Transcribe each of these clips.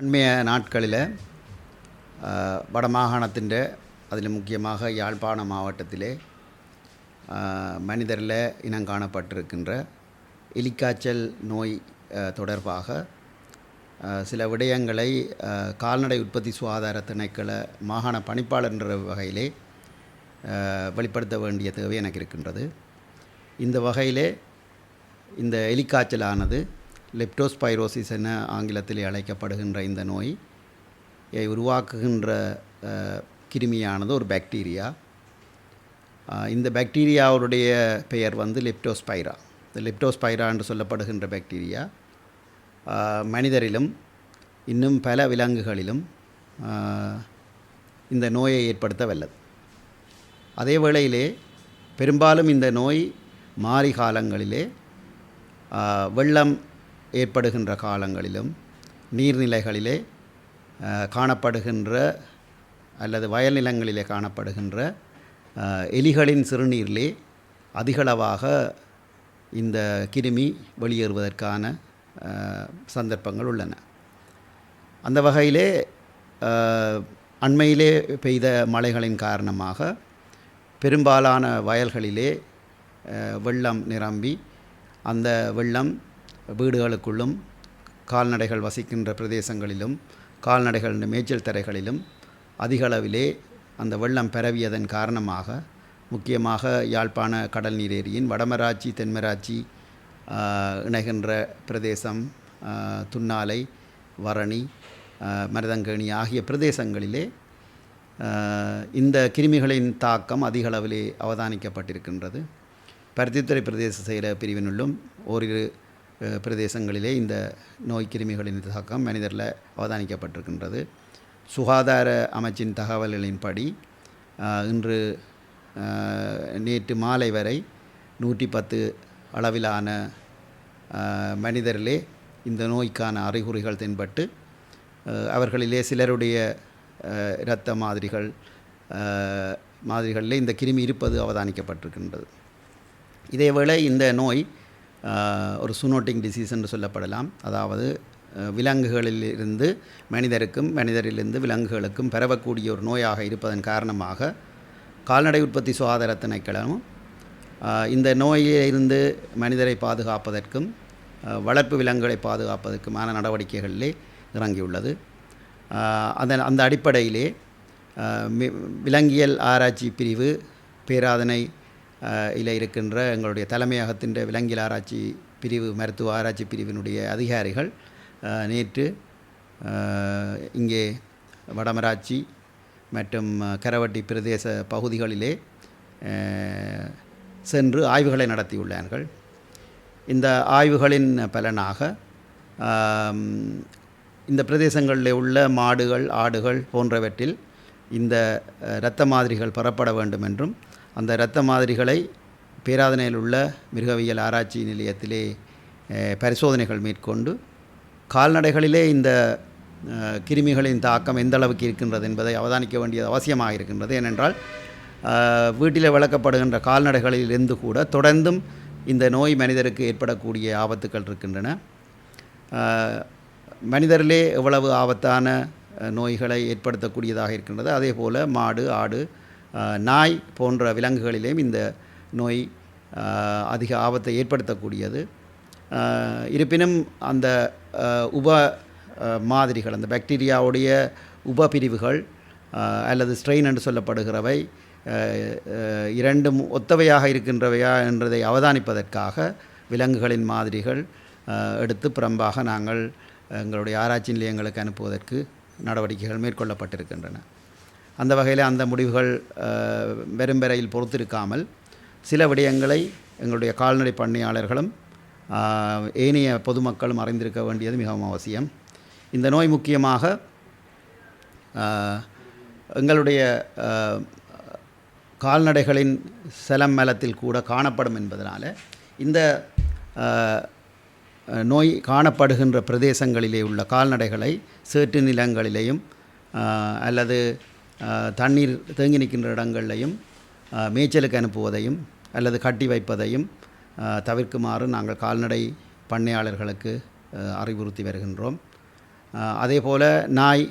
அண்மைய நாட்களில் வடமாகாணத்தின் அதில் முக்கியமாக யாழ்ப்பாண மாவட்டத்திலே மனிதரில் இனம் காணப்பட்டிருக்கின்ற எலிக்காய்ச்சல் நோய் தொடர்பாக சில விடயங்களை கால்நடை உற்பத்தி சுகாதார திணைக்கள மாகாண பணிப்பாளர் என்ற வகையிலே வெளிப்படுத்த வேண்டிய தேவை எனக்கு இருக்கின்றது. இந்த வகையிலே இந்த எலிக்காய்ச்சலானது லெப்டோஸ்பைரோசிஸ் என ஆங்கிலத்தில் அழைக்கப்படுகின்ற இந்த நோய் உருவாக்குகின்ற கிருமியானது ஒரு பாக்டீரியா இந்த பாக்டீரியாவுடைய பெயர் வந்து லெப்டோஸ்பைரா இந்த லெப்டோஸ்பைரா என்று சொல்லப்படுகின்ற பாக்டீரியா மனிதரிலும் இன்னும் பல விலங்குகளிலும் இந்த நோயை ஏற்படுத்த வல்லது. அதே வேளையிலே பெரும்பாலும் இந்த நோய் மாறி காலங்களிலே வெள்ளம் ஏற்படுகின்ற காலங்களிலும் நீர்நிலைகளிலே காணப்படுகின்ற அல்லது வயல் நிலங்களிலே காணப்படுகின்ற எலிகளின் சிறுநீரிலே அதிகளவாக இந்த கிருமி வெளியேறுவதற்கான சந்தர்ப்பங்கள் உள்ளன. அந்த வகையிலே அண்மையிலே பெய்த மழைகளின் காரணமாக பெரும்பாலான வயல்களிலே வெள்ளம் நிரம்பி அந்த வெள்ளம் வீடுகளுக்குள்ளும் கால்நடைகள் வசிக்கின்ற பிரதேசங்களிலும் கால்நடைகள் மேய்ச்சல் தரைகளிலும் அதிகளவிலே அந்த வெள்ளம் பரவியதன் காரணமாக முக்கியமாக யாழ்ப்பாண கடல் நீர் ஏரியின் வடமராட்சி தென்மராட்சி இணைகின்ற பிரதேசம் துண்ணாலை துன்னாலை வரணி மருதங்கேணி ஆகிய பிரதேசங்களிலே இந்த கிருமிகளின் தாக்கம் அதிகளவிலே அவதானிக்கப்பட்டிருக்கின்றது. பருத்தித்துறை பிரதேச செயல பிரிவினுள்ளும் ஓரிரு பிரதேசங்களிலே இந்த நோய் கிருமிகளின் தாக்கம் மனிதரில் அவதானிக்கப்பட்டிருக்கின்றது. சுகாதார அமைச்சின் தகவல்களின்படி இன்று நேற்று மாலை வரை நூற்றி பத்து அளவிலான மனிதரிலே இந்த நோய்க்கான அறிகுறிகள் தென்பட்டு அவர்களிலே சிலருடைய இரத்த மாதிரிகள் மாதிரிகளில் இந்த கிருமி இருப்பது அவதானிக்கப்பட்டிருக்கின்றது. இதேவேளை இந்த நோய் ஒரு சுனோட்டிங் டிசீஸ் என்று சொல்லப்படலாம். அதாவது விலங்குகளில் விலங்குகளிலிருந்து மனிதருக்கும் மனிதரிலிருந்து விலங்குகளுக்கும் பரவக்கூடிய ஒரு நோயாக இருப்பதன் காரணமாக கால்நடை உற்பத்தி சுகாதார திணைக்களமும் இந்த நோயிலிருந்து மனிதரை பாதுகாப்பதற்கும் வளர்ப்பு விலங்குகளை பாதுகாப்பதற்குமான நடவடிக்கைகளிலே இறங்கியுள்ளது. அதன் அந்த அடிப்படையிலே விலங்கியல் ஆராய்ச்சி பிரிவு பேராதனை இதில் இல இருக்கின்ற எங்களுடைய தலைமையகத்தின் விலங்கியல் ஆராய்ச்சி பிரிவு மருத்துவ ஆராய்ச்சி பிரிவினுடைய அதிகாரிகள் நேற்று இங்கே வடமராட்சி மற்றும் கரவட்டி பிரதேச பகுதிகளிலே சென்று ஆய்வுகளை நடத்தியுள்ளார்கள். இந்த ஆய்வுகளின் பலனாக இந்த பிரதேசங்களில் உள்ள மாடுகள் ஆடுகள் போன்றவற்றில் இந்த இரத்த மாதிரிகள் பெறப்பட வேண்டும் என்றும் அந்த இரத்த மாதிரிகளை பேராதனையில் உள்ள மிருகவியல் ஆராய்ச்சி நிலையத்திலே பரிசோதனைகள் மேற்கொண்டு கால்நடைகளிலே இந்த கிருமிகளின் தாக்கம் எந்த அளவுக்கு இருக்கின்றது என்பதை அவதானிக்க வேண்டியது அவசியமாக இருக்கின்றது. ஏனென்றால் வீட்டில் வளர்க்கப்படுகின்ற கால்நடைகளிலிருந்து கூட தொடர்ந்தும் இந்த நோய் மனிதருக்கு ஏற்படக்கூடிய ஆபத்துக்கள் இருக்கின்றன. மனிதரிலே எவ்வளவு ஆபத்தான நோய்களை ஏற்படுத்தக்கூடியதாக இருக்கின்றது. அதே போல் மாடு ஆடு நாய் போன்ற விலங்குகளிலேயும் இந்த நோய் அதிக ஆபத்தை ஏற்படுத்தக்கூடியது. இருப்பினும் அந்த உப மாதிரிகள் அந்த பாக்டீரியாவுடைய உபபிரிவுகள் பிரிவுகள் அல்லது ஸ்ட்ரெயின் என்று சொல்லப்படுகிறவை இரண்டும் ஒத்தவையாக இருக்கின்றவையா என்றதை அவதானிப்பதற்காக விலங்குகளின் மாதிரிகள் எடுத்து புறம்பாக நாங்கள் எங்களுடைய ஆராய்ச்சி நிலையங்களுக்கு அனுப்புவதற்கு நடவடிக்கைகள் மேற்கொள்ளப்பட்டிருக்கின்றன. அந்த வகையில் அந்த முடிவுகள் வெறும்பெறையில் வெறும் பொறுத்திருக்காமல் சில விடயங்களை எங்களுடைய கால்நடை பண்ணையாளர்களும் ஏனைய பொதுமக்களும் அறிந்திருக்க வேண்டியது மிகவும் அவசியம். இந்த நோய் முக்கியமாக எங்களுடைய கால்நடைகளின் செலம் மேலத்தில் கூட காணப்படும் என்பதனால் இந்த நோய் காணப்படுகின்ற பிரதேசங்களிலே உள்ள கால்நடைகளை சேற்று நிலங்களிலேயும் அல்லது தண்ணீர் தேங்கி நிற்கின்ற இடங்களிலையும் மேய்ச்சலுக்கு அனுப்புவதையும் அல்லது கட்டி வைப்பதையும் தவிர்க்குமாறு நாங்கள் கால்நடை பண்ணையாளர்களுக்கு அறிவுறுத்தி வருகின்றோம். அதே போல் நாய்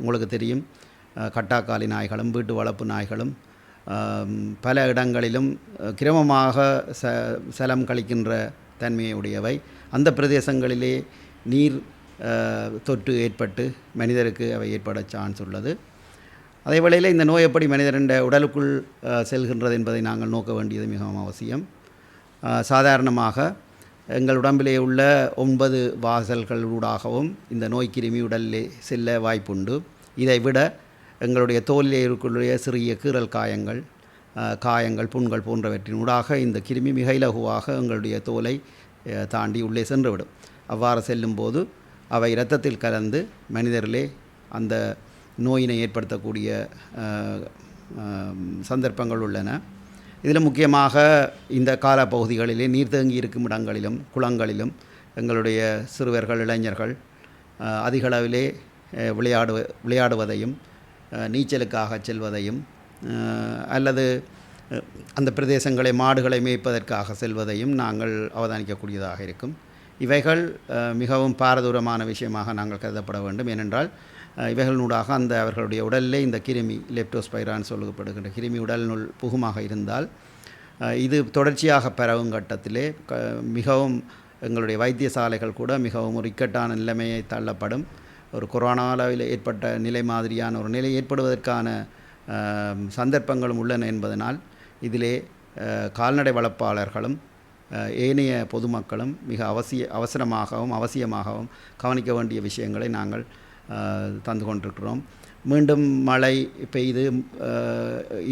உங்களுக்கு தெரியும் கட்டாக்காலி நாய்களும் வீட்டு வளர்ப்பு நாய்களும் பல இடங்களிலும் கிரமமாக ச சலம் கழிக்கின்ற தன்மையுடையவை அந்த பிரதேசங்களிலே நீர் தொற்று ஏற்பட்டு மனிதருக்கு அவை ஏற்பட சான்ஸ் உள்ளது. அதே வேளையில் இந்த நோய் எப்படி மனிதரின் உடலுக்குள் செல்கின்றது என்பதை நாங்கள் நோக்க வேண்டியது மிகவும் அவசியம். சாதாரணமாக எங்கள் உடம்பிலே உள்ள ஒன்பது வாசல்களூடாகவும் இந்த நோய் கிருமி உடலிலே செல்ல வாய்ப்புண்டு. இதை விட எங்களுடைய தோலிலே இருக்கக்கூடிய சிறிய கீறல் காயங்கள் காயங்கள் புண்கள் போன்றவற்றின் ஊடாக இந்த கிருமி மிக இலகுவாக எங்களுடைய தோலை தாண்டி உள்ளே சென்றுவிடும். அவ்வாறு செல்லும்போது அவை இரத்தத்தில் கலந்து மனிதரிலே அந்த நோயினை ஏற்படுத்தக்கூடிய சந்தர்ப்பங்கள் உள்ளன. இதில் முக்கியமாக இந்த காலப்பகுதிகளிலே நீர் தேங்கி இருக்கும் இடங்களிலும் குளங்களிலும் எங்களுடைய சிறுவர்கள் இளைஞர்கள் அதிகளவிலே விளையாடு விளையாடுவ விளையாடுவதையும் நீச்சலுக்காக செல்வதையும் அல்லது அந்த பிரதேசங்களை மாடுகளை மேய்ப்பதற்காக செல்வதையும் நாங்கள் அவதானிக்கக்கூடியதாக இருக்கும். இவைகள் மிகவும் பாரதூரமான விஷயமாக நாங்கள் கருதப்பட வேண்டும். ஏனென்றால் இவைகளினூடாக அந்த அவர்களுடைய உடலிலே இந்த கிருமி லெப்டோஸ்பைரான் சொல்லப்படுகின்ற கிருமி உடல்நுள் புகுமாக இருந்தால் இது தொடர்ச்சியாக பரவும் கட்டத்திலே க மிகவும் எங்களுடைய வைத்தியசாலைகள் கூட மிகவும் ஒரு இக்கட்டான நிலைமையை தள்ளப்படும். ஒரு கொரோனாவில் ஏற்பட்ட நிலை மாதிரியான ஒரு நிலை ஏற்படுவதற்கான சந்தர்ப்பங்களும் உள்ளன என்பதனால் இதிலே கால்நடை வளர்ப்பாளர்களும் ஏனைய பொதுமக்களும் மிக அவசிய அவசரமாகவும் அவசியமாகவும் கவனிக்க வேண்டிய விஷயங்களை நாங்கள் தந்து கொண்டிருக்கிறோம். மீண்டும் மழை பெய்து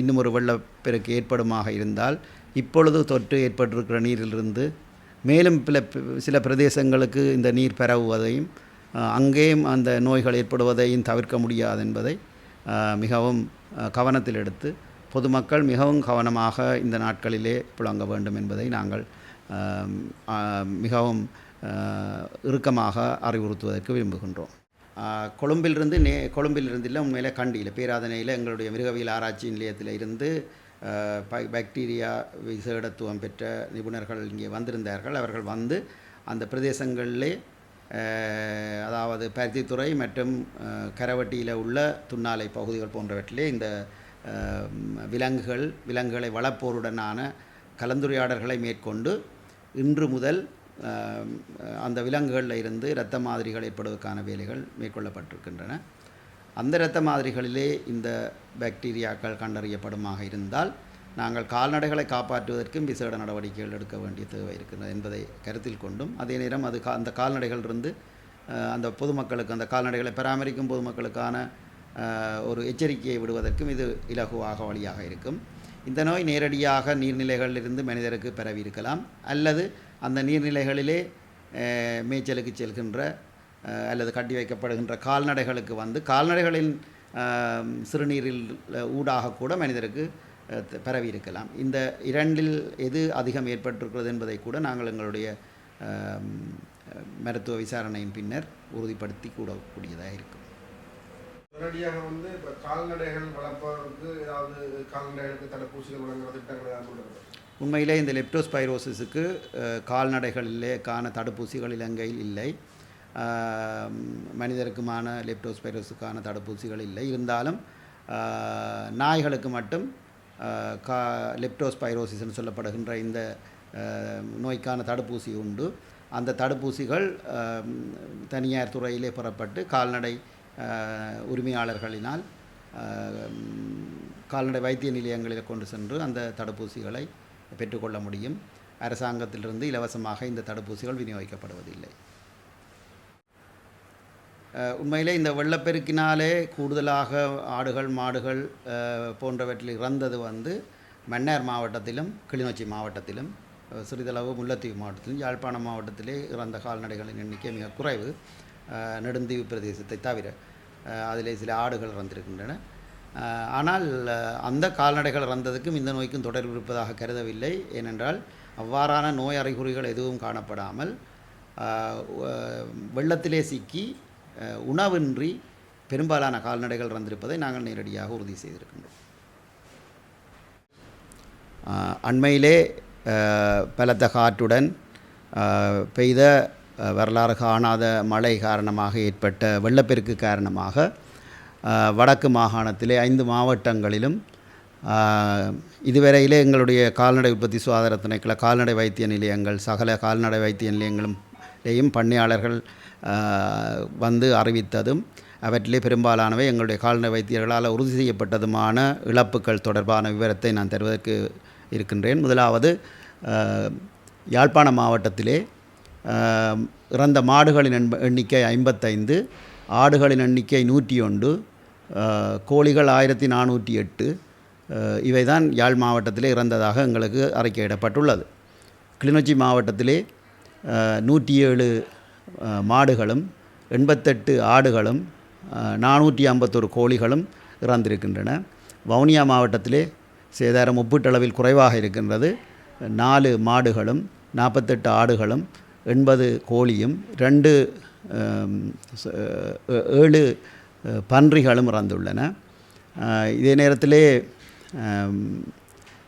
இன்னும் ஒரு வெள்ளப்பெருக்கு ஏற்படுமாக இருந்தால் இப்பொழுது தொற்று ஏற்பட்டிருக்கிற நீரிலிருந்து மேலும் பில சில பிரதேசங்களுக்கு இந்த நீர் பரவுவதையும் அங்கேயும் அந்த நோய்கள் ஏற்படுவதையும் தவிர்க்க முடியாது என்பதை மிகவும் கவனத்தில் எடுத்து பொதுமக்கள் மிகவும் கவனமாக இந்த நாட்களிலே புழங்க வேண்டும் என்பதை நாங்கள் மிகவும் இறுக்கமாக அறிவுறுத்துவதற்கு விரும்புகின்றோம். கொழும்பிலிருந்து நே கொழும்பிலிருந்து இல்லை உண்மையிலே கண்டியில் பேராதனையில் எங்களுடைய மிருகவியல் ஆராய்ச்சி நிலையத்தில் இருந்து பாக்டீரியா விசேடத்துவம் பெற்ற நிபுணர்கள் இங்கே வந்திருந்தார்கள். அவர்கள் வந்து அந்த பிரதேசங்களிலே அதாவது பருத்தித்துறை மற்றும் கரவட்டியில் உள்ள துண்ணாலை பகுதிகள் போன்றவற்றிலே இந்த விலங்குகள் விலங்குகளை வளர்ப்போருடனான கலந்துரையாடல்களை மேற்கொண்டு இன்று முதல் அந்த விலங்குகளில் இருந்து இரத்த மாதிரிகள் ஏற்படுவதற்கான வேலைகள் மேற்கொள்ளப்பட்டிருக்கின்றன. அந்த இரத்த மாதிரிகளிலே இந்த பாக்டீரியாக்கள் கண்டறியப்படுமாக இருந்தால் நாங்கள் கால்நடைகளை காப்பாற்றுவதற்கும் விசேட நடவடிக்கைகள் எடுக்க வேண்டிய தேவை இருக்கின்றது என்பதை கருத்தில் கொண்டும் அதே நேரம் அது கா அந்த கால்நடைகளிலிருந்து அந்த பொதுமக்களுக்கு அந்த கால்நடைகளை பராமரிக்கும் பொதுமக்களுக்கான ஒரு எச்சரிக்கையை விடுவதற்கும் இது இலகுவாக வழியாக இருக்கும். இந்த நோய் நேரடியாக நீர்நிலைகளிலிருந்து மனிதருக்கு பரவி இருக்கலாம் அல்லது அந்த நீர்நிலைகளிலே மேய்ச்சலுக்கு செல்கின்ற அல்லது கட்டி வைக்கப்படுகின்ற கால்நடைகளுக்கு வந்து கால்நடைகளின் சிறுநீரில் ஊடாக கூட மனிதருக்கு பரவி இருக்கலாம். இந்த இரண்டில் எது அதிகம் ஏற்பட்டிருக்கிறது என்பதை கூட நாங்கள் எங்களுடைய மருத்துவ விசாரணையின் பின்னர் உறுதிப்படுத்தி கூடக்கூடியதாக இருக்கும். உடனடியாக வந்து இப்போ கால்நடைகள் வளர்ப்பதற்கு ஏதாவது கால்நடைகளுக்கு தடுப்பூசிகள் வழங்குற திட்டங்கள் ஏதாவது உண்மையிலே இந்த லெப்டோஸ்பைரோசிஸுக்கு அஹ், கால்நடைகளிலே காண தடுப்பூசிகள் இலங்கையில் இல்லை. மனிதருக்குமான லெப்டோஸ்பைரோஸுக்கான தடுப்பூசிகள் இல்லை. இருந்தாலும் நாய்களுக்கு மட்டும் கா லெப்டோஸ்பைரோசிஸ்னு சொல்லப்படுகின்ற இந்த நோய்க்கான தடுப்பூசி உண்டு. அந்த தடுப்பூசிகள் தனியார் துறையிலே புறப்பட்டு கால்நடை உரிமையாளர்களினால் கால்நடை வைத்திய நிலையங்களில் கொண்டு சென்று அந்த தடுப்பூசிகளை பெற்றுக்கொள்ள முடியும். அரசாங்கத்திலிருந்து இலவசமாக இந்த தடுப்பூசிகள் விநியோகிக்கப்படுவதில்லை. உண்மையிலே இந்த வெள்ளப்பெருக்கினாலே கூடுதலாக ஆடுகள் மாடுகள் போன்றவற்றில் இறந்தது வந்து மன்னார் மாவட்டத்திலும் கிளிநொச்சி மாவட்டத்திலும் சிறிதளவு முல்லைத்தீவு மாவட்டத்திலும் யாழ்ப்பாணம் மாவட்டத்திலே இறந்த கால்நடைகளின் எண்ணிக்கை மிக குறைவு நெடுந்தீவு பிரதேசத்தை தவிர அதிலே சில ஆடுகள் இறந்திருக்கின்றன. ஆனால் அந்த கால்நடைகள் இறந்ததுக்கும் இந்த நோய்க்கும் தொடர்பு இருப்பதாக கருதவில்லை. ஏனென்றால் அவ்வாறான நோய் அறிகுறிகள் எதுவும் காணப்படாமல் வெள்ளத்திலே சிக்கி உணவின்றி பெரும்பாலான கால்நடைகள் இறந்திருப்பதை நாங்கள் நேரடியாக உறுதி செய்திருக்கின்றோம். அண்மையிலே பலத்த காற்றுடன் பெய்த வரலாறு காணாத மழை காரணமாக ஏற்பட்ட வெள்ளப்பெருக்கு காரணமாக வடக்கு மாகாணத்திலே ஐந்து மாவட்டங்களிலும் இதுவரையிலே எங்களுடைய கால்நடை உற்பத்தி சுகாதார திணைக்கள கால்நடை வைத்திய நிலையங்கள் சகல கால்நடை வைத்திய நிலையங்களும் பண்ணையாளர்கள் வந்து அறிவித்ததும் அவற்றிலே பெரும்பாலானவை எங்களுடைய கால்நடை வைத்தியர்களால் உறுதி செய்யப்பட்டதுமான இழப்புகள் தொடர்பான விவரத்தை நான் தருவதற்கு இருக்கின்றேன். முதலாவது யாழ்ப்பாண மாவட்டத்திலே இறந்த மாடுகளின் எண்ணிக்கை ஐம்பத்தைந்து ஆடுகளின் எண்ணிக்கை நூற்றி ஒன்று கோழிகள் ஆயிரத்தி நானூற்றி எட்டு இவை தான் யாழ் மாவட்டத்திலே இறந்ததாக எங்களுக்கு அறிக்கையிடப்பட்டுள்ளது. கிளிநொச்சி மாவட்டத்திலே நூற்றி ஏழு மாடுகளும் எண்பத்தெட்டு ஆடுகளும் நானூற்றி ஐம்பத்தொரு கோழிகளும் இறந்திருக்கின்றன. வவுனியா மாவட்டத்திலே சேதாரம் ஒப்பீட்டளவில் குறைவாக இருக்கின்றது. நாலு மாடுகளும் நாற்பத்தெட்டு ஆடுகளும் எண்பது கோழியும் ரெண்டு ஏழு பன்றிகளும் இறந்துள்ளன. இதே நேரத்திலே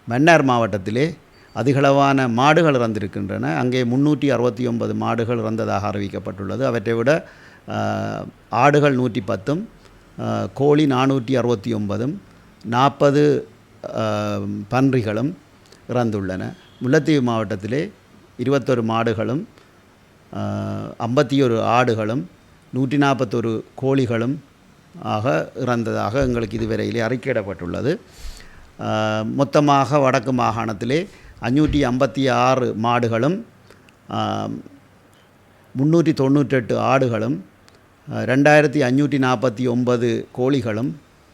மன்னார் மாவட்டத்திலே அதிகளவான மாடுகள் இறந்திருக்கின்றன. அங்கே முன்னூற்றி அறுபத்தி ஒன்பது மாடுகள் இறந்ததாக அறிவிக்கப்பட்டுள்ளது. அவற்றை விட ஆடுகள் நூற்றி பத்தும் கோழி நானூற்றி அறுபத்தி ஒன்பதும் நாற்பது பன்றிகளும் இறந்துள்ளன. முல்லைத்தீவு மாவட்டத்திலே இருபத்தொரு மாடுகளும் ஐம்பத்தி ஒரு ஆடுகளும் நூற்றி நாற்பத்தொரு கோழிகளும் ஆக இறந்ததாக எங்களுக்கு இதுவரையிலே அறிக்கையிடப்பட்டுள்ளது. மொத்தமாக வடக்கு மாகாணத்திலே அஞ்சூற்றி ஐம்பத்தி ஆறு மாடுகளும் முந்நூற்றி தொண்ணூற்றெட்டு ஆடுகளும் ரெண்டாயிரத்தி அஞ்சூற்றி நாற்பத்தி ஒன்பது கோழிகளும்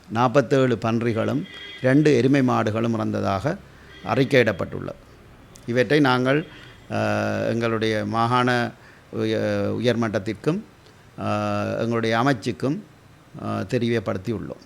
நாற்பத்தேழு பன்றிகளும் ரெண்டு எருமை மாடுகளும் இறந்ததாக அறிக்கையிடப்பட்டுள்ளது. இவற்றை நாங்கள் எங்களுடைய மாகாண உயர்மட்டத்திற்கும் எங்களுடைய அமைச்சுக்கும் uh, Teribia Partiulo.